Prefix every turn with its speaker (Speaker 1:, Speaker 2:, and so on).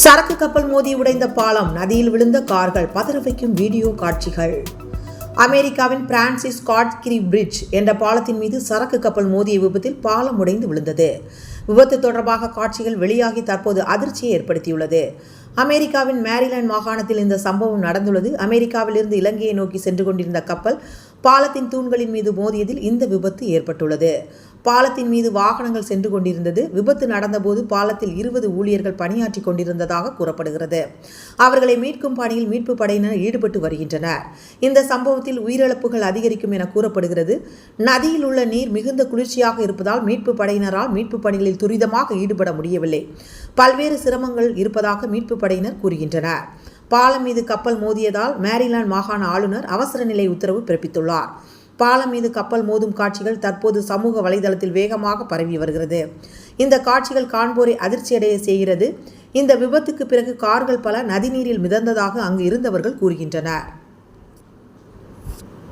Speaker 1: சரக்கு கப்பல் மோதி உடைந்த பாலம் நதியில் விழுந்த கார்கள் பதற வைக்கும் வீடியோ காட்சிகள். அமெரிக்காவின் பிரான்சிஸ் காட்கிரி பிரிட்ஜ் என்ற பாலத்தின் மீது சரக்கு கப்பல் மோதிய விபத்தில் பாலம் உடைந்து விழுந்தது. விபத்து தொடர்பாக காட்சிகள் வெளியாகி தற்போது அதிர்ச்சியை ஏற்படுத்தியுள்ளது. அமெரிக்காவின் மேரிலாண்ட் மாகாணத்தில் இந்த சம்பவம் நடந்துள்ளது. அமெரிக்காவிலிருந்து இலங்கையை நோக்கி சென்று கொண்டிருந்த கப்பல் பாலத்தின் தூண்களின் மீது மோதியதில் இந்த விபத்து ஏற்பட்டுள்ளது. பாலத்தின் மீது வாகனங்கள் சென்று கொண்டிருந்தது. விபத்து நடந்தபோது பாலத்தில் இருபது ஊழியர்கள் பணியாற்றி கொண்டிருந்ததாக கூறப்படுகிறது. அவர்களை மீட்கும் பணியில் மீட்பு படையினர் ஈடுபட்டு வருகின்றனர். இந்த சம்பவத்தில் உயிரிழப்புகள் அதிகரிக்கும் என கூறப்படுகிறது. நதியில் உள்ள நீர் மிகுந்த குளிர்ச்சியாக இருப்பதால் மீட்பு படையினரால் மீட்பு பணிகளில் துரிதமாக ஈடுபட முடியவில்லை. பல்வேறு சிரமங்கள் இருப்பதாக மீட்பு படையினர் கூறுகின்றனர். பாலம் மீது கப்பல் மோதியதால் மேரிலாந்து மாகாண ஆளுநர் அவசர நிலை உத்தரவு பிறப்பித்துள்ளார். பாலம் மீது கப்பல் மோதும் காட்சிகள் தற்போது சமூக வலைதளத்தில் வேகமாக பரவி வருகிறது. இந்த காட்சிகள் காண்போரை அதிர்ச்சியடைய செய்கிறது. இந்த விபத்துக்கு பிறகு கார்கள் பல நதிநீரில் மிதந்ததாக அங்கு இருந்தவர்கள் கூறுகின்றனர்.